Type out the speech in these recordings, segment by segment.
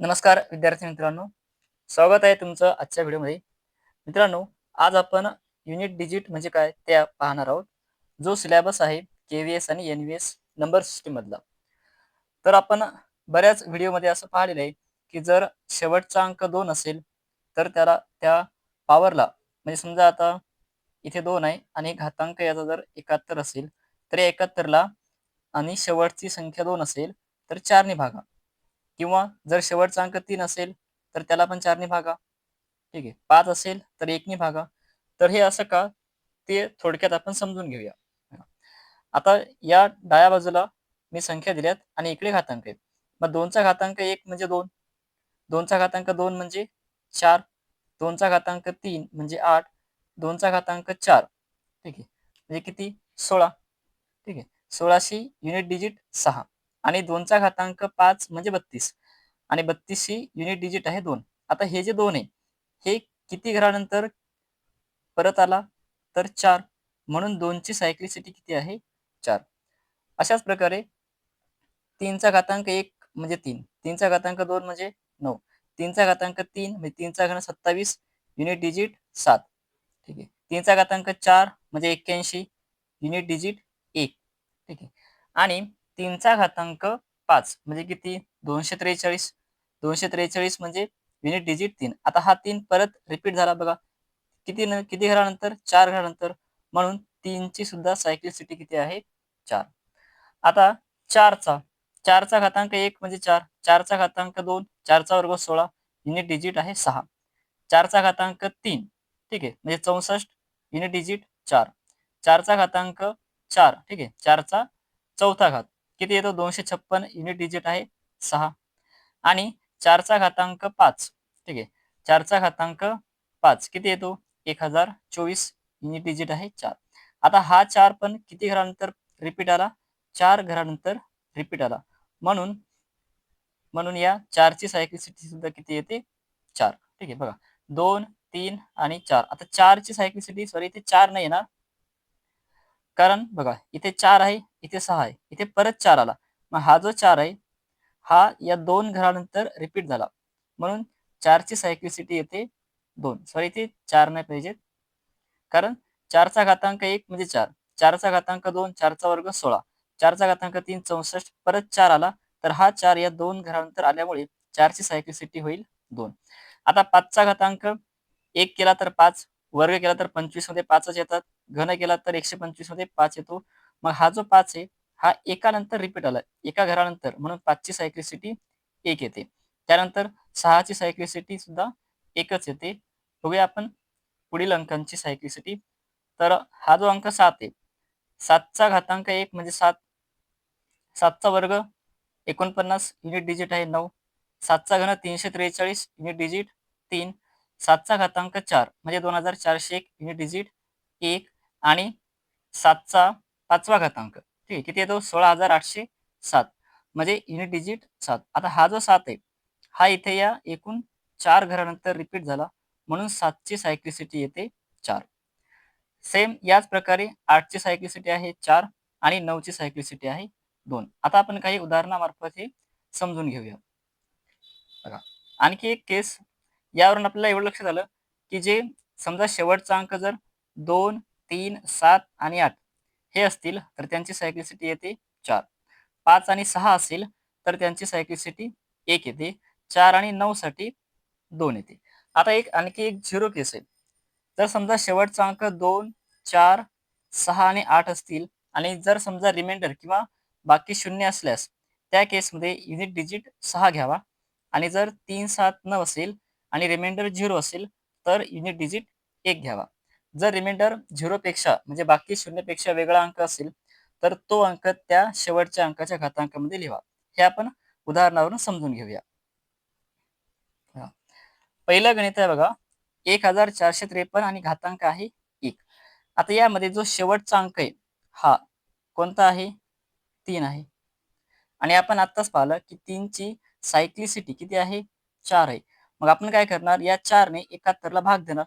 नमस्कार विद्यार्थी मित्रांनो. स्वागत आहे तुमचं आजच्या व्हिडिओमध्ये. मित्रांनो आज आपण युनिट डिजिट म्हणजे काय ते पाहणार आहोत. जो सिलेबस आहे के व्ही एस आणि N V S number system मधला तर आपण बऱ्याच व्हिडिओमध्ये असं पाहिलेलं आहे की जर शेवटचा अंक दोन असेल तर त्याला त्या पॉवरला म्हणजे समजा आता इथे दोन आहे आणि घातांक याचा जर एकाहत्तर असेल तर या एकाहत्तरला आणि शेवटची संख्या दोन असेल तर चारने भागा. किंवा जर शेवटचा अंक तीन असेल तर त्याला पण चारने भागा. ठीक आहे. पाच असेल तर एकने भागा. तर हे असं का? ते थोडक्यात आपण समजून घेऊया. आता या डाव्या बाजूला मी संख्या दिल्यात आणि इकडे घातांक आहेत. मग दोनचा घातांक एक म्हणजे दोन. दोनचा घातांक दोन म्हणजे चार. दोनचा घातांक तीन म्हणजे आठ. दोनचा घातांक चार. ठीक आहे. म्हणजे किती? सोळा. ठीक आहे. सोळाशे युनिट डिजिट सहा. आणि दोनचा घातांक पाच म्हणजे बत्तीस. आणि बत्तीसशी युनिट डिजिट आहे दोन. आता हे जे दोन आहे हे किती घरानंतर परत आला? तर चार. म्हणून दोनची सायक्लिसिटी किती आहे? चार. अशाच प्रकारे तीनचा घातांक एक म्हणजे तीन. तीनचा घातांक दोन म्हणजे नऊ. तीनचा घातांक तीन म्हणजे तीनचा घन सत्तावीस युनिट डिजिट सात. ठीक आहे. तीनचा घातांक चार म्हणजे एक्क्याऐंशी युनिट डिजिट एक. ठीक आहे. आणि तीनचा घातांक पाच म्हणजे किती? दोनशे त्रेचाळीस. दोनशे त्रेचाळीस म्हणजे युनिट डिजिट तीन. आता हा तीन परत रिपीट झाला बघा. किती किती घरानंतर? चार घरानंतर. म्हणून तीनची सुद्धा सायक्लिसिटी किती आहे? चार. आता चारचा. चारचा घातांक एक म्हणजे चार. चारचा घातांक दोन. चारचा वर्ग सोळा. युनिट डिजिट आहे सहा. चारचा घातांक तीन. ठीक आहे. म्हणजे चौसष्ट. युनिट डिजिट चार. चारचा घातांक चार. ठीक आहे. चारचा चौथा घात. किती येतो? दोनशे छप्पन युनिट डिजिट आहे सहा. आणि चारचा घातांक पाच. ठीक आहे. चारचा घातांक पाच. किती येतो? एक हजार चोवीस युनिट डिजिट आहे चार. आता हा चार पण किती घरानंतर रिपीट आला? चार घरानंतर रिपीट आला. म्हणून म्हणून या चारची सायक्लिसिटी सुद्धा किती येते? चार. ठीक आहे बघा. दोन तीन आणि चार. आता चारची सायक्लिसिटी सॉरी इथे चार नाही येणार. कारण बघा इथे चार आहे इथे सहा आहे इथे परत चार आला. मग हा जो चार आहे हा या दोन घरानंतर रिपीट झाला. म्हणून चारची सायक्लिसिटी येते दोन. सॉरी इथे चार नाही पाहिजेत कारण चारचा घातांक एक म्हणजे चार. चारचा घातांक दोन चारचा वर्ग सोळा. चारचा घातांक तीन चौसष्ट परत चार आला तर हा चार या दोन घरानंतर आल्यामुळे चारची सायक्लिसिटी होईल दोन. आता पाचचा घातांक एक केला तर पाच वर्ग केला तर पंचवीसमध्ये पाचच येतात. घन केला तर एकशे पंचवीसमध्ये पाच येतो. मग हा जो पाच आहे हा एकानंतर रिपीट आला. एका घरानंतर. म्हणून पाचची सायक्लिसिटी एक येते. त्यानंतर सहाची सायक्लिसिटी सुद्धा एकच येते. बघूया आपण पुढील अंकांची सायक्लिसिटी तर हा जो अंक सात आहे सातचा घातांक एक म्हणजे सात. सातचा वर्ग एकोणपन्नास युनिट डिजिट आहे नऊ. सातचा घन तीनशे त्रेचाळीस युनिट डिजिट तीन. सातचा घातांक चार म्हणजे दोन हजार चारशे एक युनिट डिजिट एक. आणि सातचा पाचवा घातांक. ठीक आहे किती येतो? सोळा हजार आठशे सात. म्हणजे युनिट डिजिट सात. आता हा जो सात आहे हा इथे या एकूण चार घरानंतर रिपीट झाला. म्हणून सातची सायक्लिसिटी येते चार. सेम याच प्रकारे आठची सायक्लिसिटी आहे चार आणि नऊची सायक्लिसिटी आहे दोन. आता आपण काही उदाहरणामार्फत हे समजून घेऊया. बघा आणखी एक केस यावरून आपल्याला एवढं लक्षात आलं की जे समजा शेवटचा अंक जर दोन तीन सात आणि आठ. हे असतील तर त्यांची सायक्लिसिटी येते चार. पाच आणि सहा असेल तर त्यांची सायक्लिसिटी एक येते. चार आणि नऊ साठी दोन येते. आता एक आणखी एक झिरो केस आहे. जर समजा शेवटचा अंक दोन चार सहा आणि आठ असतील आणि जर समजा रिमाइंडर किंवा बाकी शून्य असल्यास त्या केसमध्ये युनिट डिजिट सहा घ्यावा. आणि जर तीन सात नऊ असेल आणि रिमाइंडर झिरो असेल तर युनिट डिजिट एक घ्यावा. जर रिमाइंडर झिरोपेक्षा म्हणजे बाकी शून्यपेक्षा वेगळा अंक असेल तर तो अंक त्या शेवटच्या अंकाच्या घातांकामध्ये लिहा. हे आपण उदाहरणावरून समजून घेऊया. पहिलं गणित आहे बघा एक हजार चारशे त्रेपन्न आणि घातांक आहे एक. आता यामध्ये जो शेवटचा अंक आहे हा कोणता आहे? तीन आहे. आणि आपण आत्ताच पाहिलं की तीनची सायक्लिसिटी किती आहे? चार आहे. मग आपण काय करणार? या चारने एकाहत्तरला भाग देणार.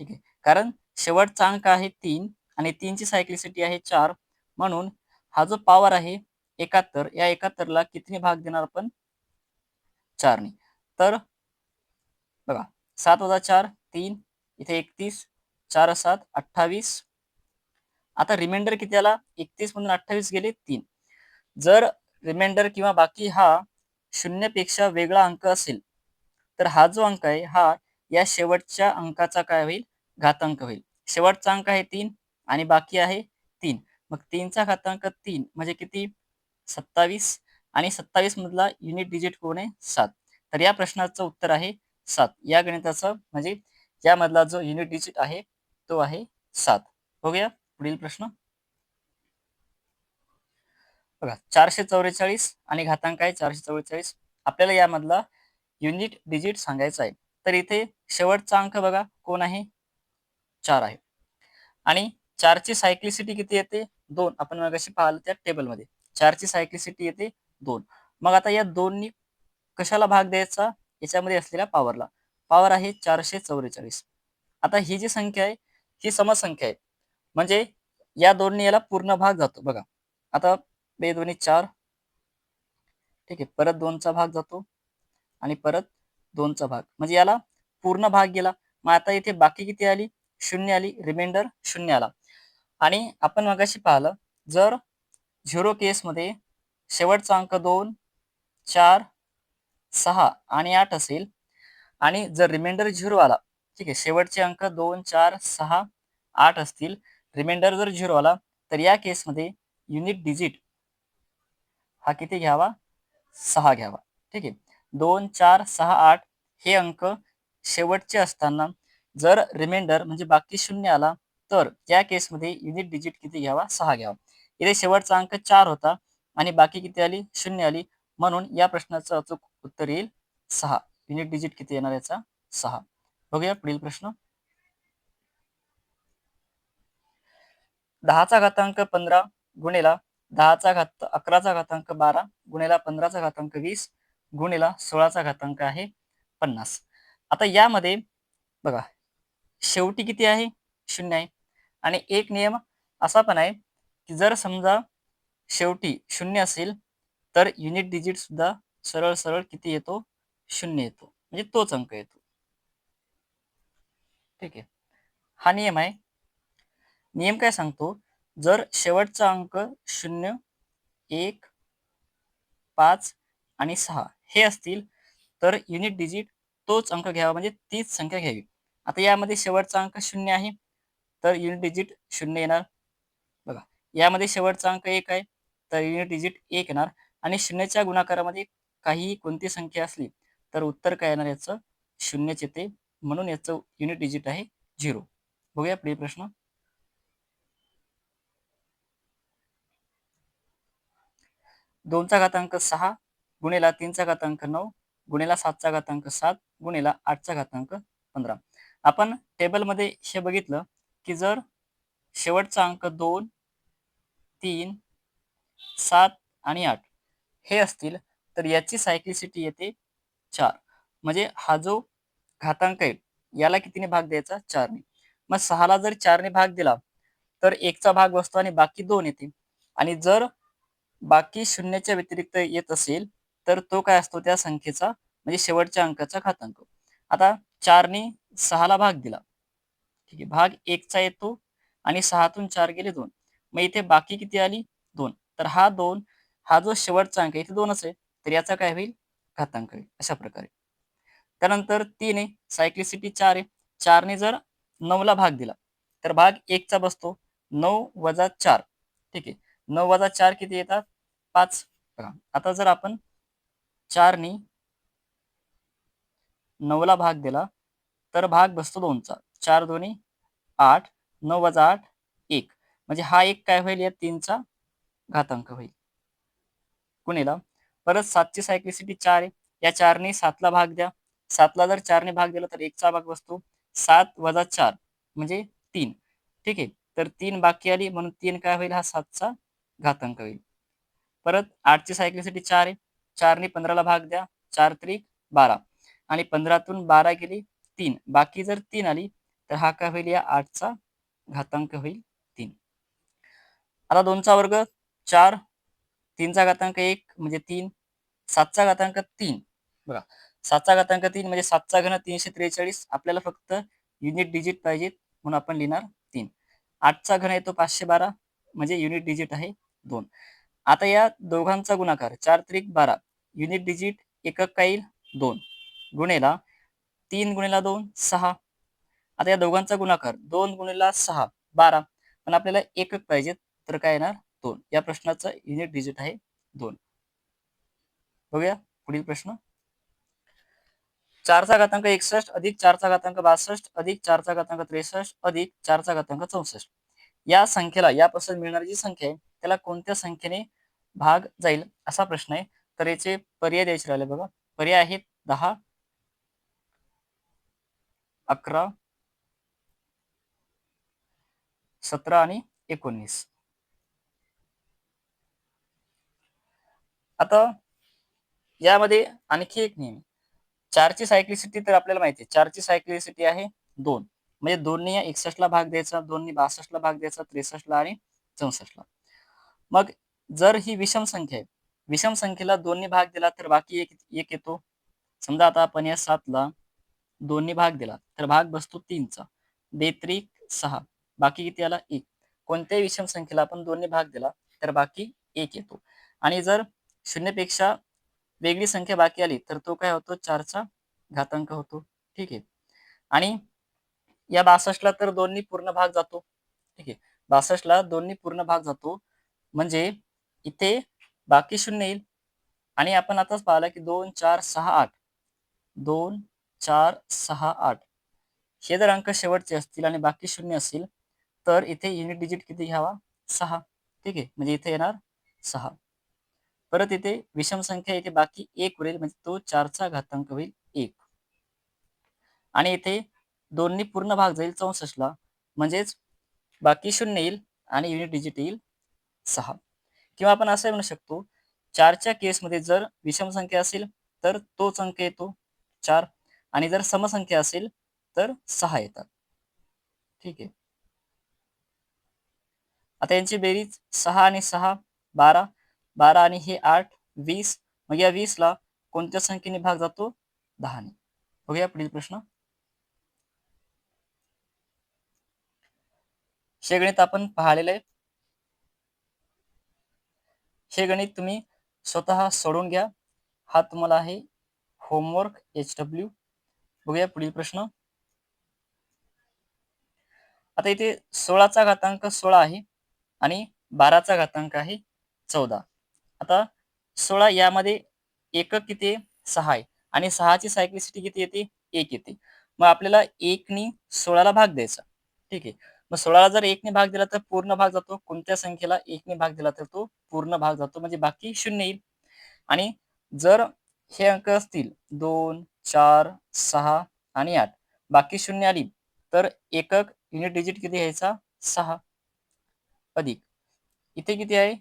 ठीक आहे. कारण शेवटचा अंक आहे तीन आणि तीनची सायक्लिसिटी आहे चार. म्हणून हा जो पॉवर आहे एकाहत्तर या एकाहत्तरला कितीने भाग देणार आपण? चारने तर बघा सात वजा चार तीन इथे एकतीस चार सात अठ्ठावीस. आता रिमाइंडर किती आला? एकतीस मधून अठ्ठावीस गेले तीन. जर रिमाइंडर किंवा बाकी हा शून्यपेक्षा वेगळा अंक असेल तर हा जो अंक आहे हा या शेवटच्या अंकाचा काय होईल? घातांक होईल. शेवटचा अंक आहे तीन आणि बाकी आहे तीन. मग तीनचा घातांक तीन म्हणजे किती? सत्तावीस आणि सत्तावीस मधला युनिट डिजिट कोण आहे? सात. तर या प्रश्नाचं उत्तर आहे सात. या गणिताचं म्हणजे यामधला जो युनिट डिजिट आहे तो आहे सात. बघूया पुढील प्रश्न. बघा चारशे चौवेचाळीस आणि घातांक आहे चारशे चौवेचाळीस. आपल्याला यामधला युनिट डिजिट सांगायचा आहे. तर इथे शेवटचा अंक बघा कोण आहे? चार आहे. आणि चारची सायक्लिसिटी किती येते? दोन. आपण मगाशी पाहिलं त्या टेबलमध्ये चारची सायक्लिसिटी येते दोन. मग आता या दोननी कशाला भाग द्यायचा? याच्यामध्ये असलेल्या पॉवरला पॉवर आहे चारशे चौवेचाळीस. आता ही जी संख्या आहे ही समसंख्या आहे. म्हणजे या दोन्ही याला पूर्ण भाग जातो. बघा. आता बे दोन्ही चार. ठीक आहे. परत दोनचा भाग जातो. आणि परत दोनचा भाग. म्हणजे याला पूर्ण भाग गेला. मग आता इथे बाकी किती आली? शून्य आली रिमाइंडर शून्य आला आणि आपण मगाशी पाहिलं जर झिरो केसमध्ये शेवटचा अंक दोन चार सहा आणि आठ असेल आणि जर रिमाइंडर झिरो आला ठीक आहे शेवटचे अंक दोन चार सहा आठ असतील रिमाइंडर जर झिरो आला तर या केसमध्ये युनिट डिजिट हा किती घ्यावा? सहा घ्यावा. ठीक आहे. दोन चार सहा आठ हे अंक शेवटचे असताना जर रिमाइंडर म्हणजे बाकी शून्य आला तर या केसमध्ये युनिट डिजिट किती घ्यावा? सहा घ्यावा. इथे शेवटचा अंक चार होता आणि बाकी किती आली? शून्य आली. म्हणून या प्रश्नाचं अचूक उत्तर येईल सहा. युनिट डिजिट किती येणार याचा? सहा. बघूया पुढील प्रश्न. दहाचा घातांक पंधरा गुणेला दहाचा घात अकराचा घातांक बारा गुणेला पंधराचा घातांक वीस गुणेला सोळाचा घातांक आहे पन्नास. आता यामध्ये बघा शेवटी किती आहे? शून्य आहे. आणि एक नियम असा पण आहे की जर समजा शेवटी शून्य असेल तर युनिट डिजिट सुद्धा सरळ सरळ किती येतो? शून्य येतो. म्हणजे तोच अंक येतो. ठीक आहे. हा नियम आहे. नियम काय सांगतो? जर शेवटचा अंक शून्य एक पाच आणि सहा हे असतील तर युनिट डिजिट तोच अंक घ्यावा. म्हणजे तीच संख्या घ्यावी. आता यामध्ये शेवटचा अंक शून्य आहे. तर युनिट डिजिट शून्य येणार. बघा यामध्ये शेवटचा अंक एक आहे तर युनिट डिजिट एक येणार. आणि शून्यच्या गुणाकारामध्ये काहीही कोणती संख्या असली तर उत्तर काय येणार याचं? शून्यच येते. म्हणून याचं युनिट डिजिट आहे झिरो बघूया पुढील प्रश्न. दोनचा घातांक सहा गुणेला तीनचा घातांक नऊ गुणेला सातचा घातांक सात गुणेला आठचा घातांक पंधरा. आपण टेबलमध्ये हे बघितलं की जर शेवटचा अंक दोन तीन सात आणि आठ हे असतील तर याची सायक्लिसिटी येते चार. म्हणजे हा जो घातांक आहे याला कितीने भाग द्यायचा? चारने. मग सहाला जर चारने भाग दिला तर एकचा भाग बसतो आणि बाकी दोन येते. आणि जर बाकी शून्याच्या व्यतिरिक्त येत असेल तर तो काय असतो? त्या संख्येचा म्हणजे शेवटच्या अंकाचा घातांक. आता चारने सहाला भाग दिला. ठीक आहे भाग एकचा येतो आणि सहातून चार गेले दोन. मग इथे बाकी किती आली? दोन. तर हा दोन हा जो शेवटचा अंक इथे दोनच आहे. तर याचा काय होईल? घातांक होईल. अशा प्रकारे. त्यानंतर तीन आहे सायक्लिसिटी चार आहे. चारने जर नऊला भाग दिला तर भाग एकचा बसतो. नऊ वजा चार. ठीक आहे. नऊ वजा चार किती येतात? पाच. बघा आता जर आपण चारनी नऊला भाग दिला तर भाग बसतो दोनचा. चार दोन्ही आठ नऊ वजा आठ एक. म्हणजे हा एक काय होईल? या तीनचा घातांक होईल. कुणीला परत सातची सायक्लिसिटी चार आहे. या चारने सातला भाग द्या. सातला जर चारने भाग दिला तर एकचा भाग बसतो. सात वजा चार म्हणजे तीन. ठीक आहे? तर तीन बाकी आली म्हणून तीन काय होईल? हा सातचा घातांक होईल. परत आठची सायक्लिसिटी चार आहे. चारने पंधराला भाग द्या. चार त्रिक बारा. आणि पंधरातून बारा गेली तीन. बाकी जर तीन आली तर हा काय होईल? या आठचा घातांक होईल तीन. आता दोनचा वर्ग चार. तीनचा घातांक एक म्हणजे तीन. सातचा घातांक तीन. बघा सातचा घातांक तीन म्हणजे सातचा घन तीनशे त्रेचाळीस. आपल्याला फक्त युनिट डिजिट पाहिजेत म्हणून आपण लिहिणार तीन. आठचा घन येतो पाचशे बारा म्हणजे युनिट डिजिट आहे दोन. आता या दोघांचा गुणाकार चार त्रिक बारा. युनिट डिजिट एकक काय येईल? दोन. गुणेला तीन गुणेला दोन सहा. आता या दोघांचा गुणाकार दोन गुणेला सहा बारा. पण आपल्याला एकक पाहिजे तर काय येणार? दोन. या प्रश्नाचं युनिट डिजिट आहे दोन. बघूया पुढील प्रश्न. चारचा घातांक एकसष्ट अधिक चारचा घातांक बासष्ट अधिक चारचा घातांक त्रेसष्ट अधिक चारचा घातांक चौसष्ट. या संख्येला यापासून मिळणारी जी संख्या आहे त्याला कोणत्या संख्येने भाग जाईल असा प्रश्न आहे. तर याचे पर्याय द्यायचे राहिले बघा. पर्याय आहेत दहा अकरा सतरा आणि एकोणीस आता यामध्ये आणखी एक नियम. चारची सायक्लिसिटी तर आपल्याला माहिती आहे चारची सायक्लिसिटी आहे दोन. म्हणजे दोन्ही या एकसष्टला भाग द्यायचा दोन्ही बासष्टला भाग द्यायचा त्रेसष्टला आणि चौसष्टला. मग जर ही विषम संख्या आहे विषम संख्येला दोन्ही भाग दिला तर बाकी एक एक येतो. समजा आता आपण या सातला दोन्ही भाग दिला. तर भाग बसतो तीनचा. बेत्रिक सहा. बाकी किती आला? एक. कोणत्याही विषम संख्येला आपण दोन्ही भाग दिला तर बाकी एक येतो. आणि जर शून्यपेक्षा वेगळी संख्या बाकी आली तर तो काय होतो? चारचा घातांक होतो. ठीक आहे. आणि या बासष्टला तर दोन्ही पूर्ण भाग जातो. ठीक आहे. बासष्टला दोन्ही पूर्ण भाग जातो. म्हणजे इथे बाकी शून्य येईल. आणि आपण आताच पाहिलं की दोन चार सहा आठ. दोन चार सहा आठ. हे जर अंक शेवटचे असतील आणि बाकी शून्य असतील तर इथे युनिट डिजिट किती घ्यावा? सहा. ठीक आहे? म्हणजे इथे येणार सहा. परत इथे विषम संख्या इथे बाकी एक उरेल म्हणजे तो चारचा घातांक होईल एक. आणि इथे दोन्ही पूर्ण भाग जाईल चौसष्टला. म्हणजेच बाकी शून्य येईल आणि युनिट डिजिट येईल सहा. किंवा आपण असं म्हणू शकतो चारच्या केसमध्ये जर विषम संख्या असेल तर तोच अंक येतो चार. आणि जर समसंख्या असेल तर सहा येतात. ठीक आहे. आता यांची बेरीज सहा आणि सहा बारा बारा आणि हे आठ वीस मग या वीस ला कोणत्या संख्येने भाग जातो? दहाने. बघूया पुढील प्रश्न. हे गणित आपण पाहिलेलं आहे. हे गणित तुम्ही स्वतः सोडून घ्या. हा तुम्हाला आहे होमवर्क एच डब्ल्यू. बघूया पुढील प्रश्न. आता इथे सोळाचा घातांक सोळा आहे आणि बाराचा घातांक आहे चौदा. आता सोळा यामध्ये एकक किती सहा आहे. आणि सहाची सायक्लिसिटी किती येते? एक येते. मग आपल्याला एकनी सोळाला भाग द्यायचा. ठीक आहे. मग सोळाला जर एकने भाग दिला तर पूर्ण भाग जातो. कोणत्या संख्येला एकने भाग दिला तर तो पूर्ण भाग जातो? म्हणजे बाकी शून्य येईल. आणि जर हे अंक असतील दोन चार सहा आणि आठ. बाकी शून्य आली तर एकक युनिट डिजिट किती घ्यायचा सहा. अधिक. इथे किती आहे?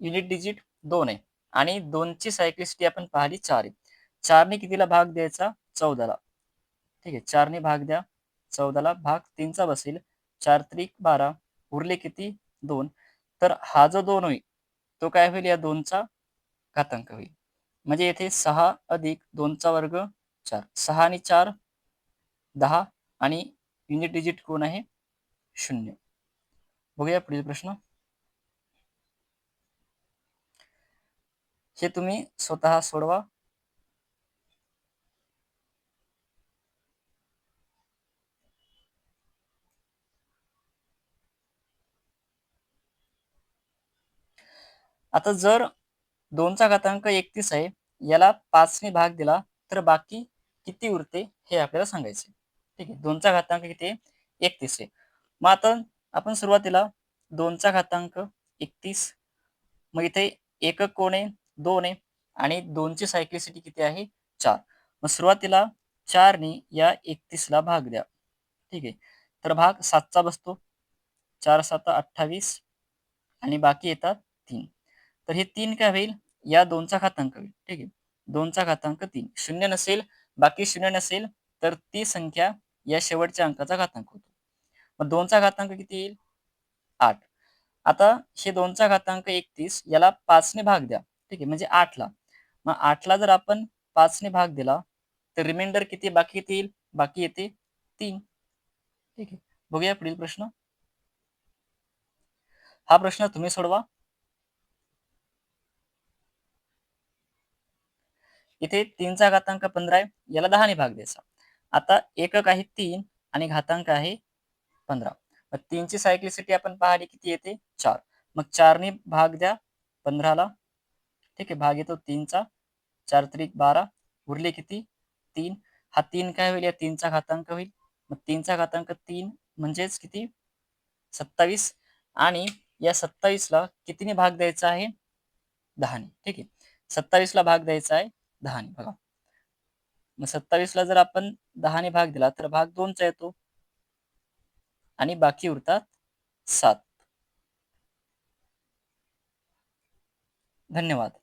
युनिट डिजिट दोन आहे. आणि दोनची सायक्लिसिटी आपण पाहिली चार आहे. चारने कितीला भाग द्यायचा? चौदाला. ठीक आहे. चारने भाग द्या. चौदाला भाग तीनचा बसेल. चार त्रिक बारा उरले किती? दोन. तर हा जो दोन होईल तो काय होईल? या दोनचा घातांक होईल. म्हणजे येथे सहा अधिक दोनचा वर्ग चार. सहा आणि चार दहा आणि युनिट डिजिट कोण आहे? शून्य. बघूया पुढील प्रश्न. हे तुम्ही स्वतः सोडवा. आता जर दोनचा घातांक एकतीस आहे. याला पाचने भाग दिला तर बाकी किती उरते हे आपल्याला सांगायचे. ठीक आहे दोनचा घातांक किती आहे? एकतीस आहे. मग आता आपण सुरुवातीला दोनचा घातांक एकतीस मग इथे एकक कोण आहे? दोन आहे. आणि दोनची सायक्लिसिटी किती आहे? चार. मग सुरुवातीला चारने या एकतीसला भाग द्या. ठीक आहे तर भाग सातचा बसतो. चार सात अठ्ठावीस आणि बाकी येतात तीन. तर हे तीन काय होईल? या दोनचा घातांक होईल ठीक आहे? दोनचा घातांक तीन. शून्य नसेल बाकी शून्य नसेल तर ती संख्या या शेवटच्या अंकाचा घातांक होतो. मग दोनचा घातांक किती येईल? आठ. आता हे दोनचा घातांक एकतीस याला पाचने भाग द्या. ठीक आहे? म्हणजे आठला. मग आठला जर आपण पाचने भाग दिला तर रिमाइंडर किती बाकी येतील बाकी येते तीन. ठीक आहे? बघूया पुढील प्रश्न. हा प्रश्न तुम्ही सोडवा. इथे तीनचा घातांक पंधरा आहे. याला दहाने भाग द्यायचा. आता एकक आहे तीन आणि घातांक आहे पंधरा. मग तीनची सायक्लिसिटी आपण पाहिली किती येते? चार. मग चारने भाग द्या पंधराला ठीक आहे भाग येतो तीनचा चार त्रिक बारा उरले किती? तीन. हा तीन काय होईल? या तीनचा घातांक होईल. मग तीनचा घातांक तीन म्हणजेच किती? सत्तावीस. आणि या सत्तावीसला कितीने भाग द्यायचा आहे? दहाने ठीक आहे. सत्तावीसला भाग द्यायचा आहे. दहाने बघा. मग सत्तावीसला जर आपण दहाने भाग दिला तर भाग दोनचा येतो. आणि बाकी उरतात सात. धन्यवाद.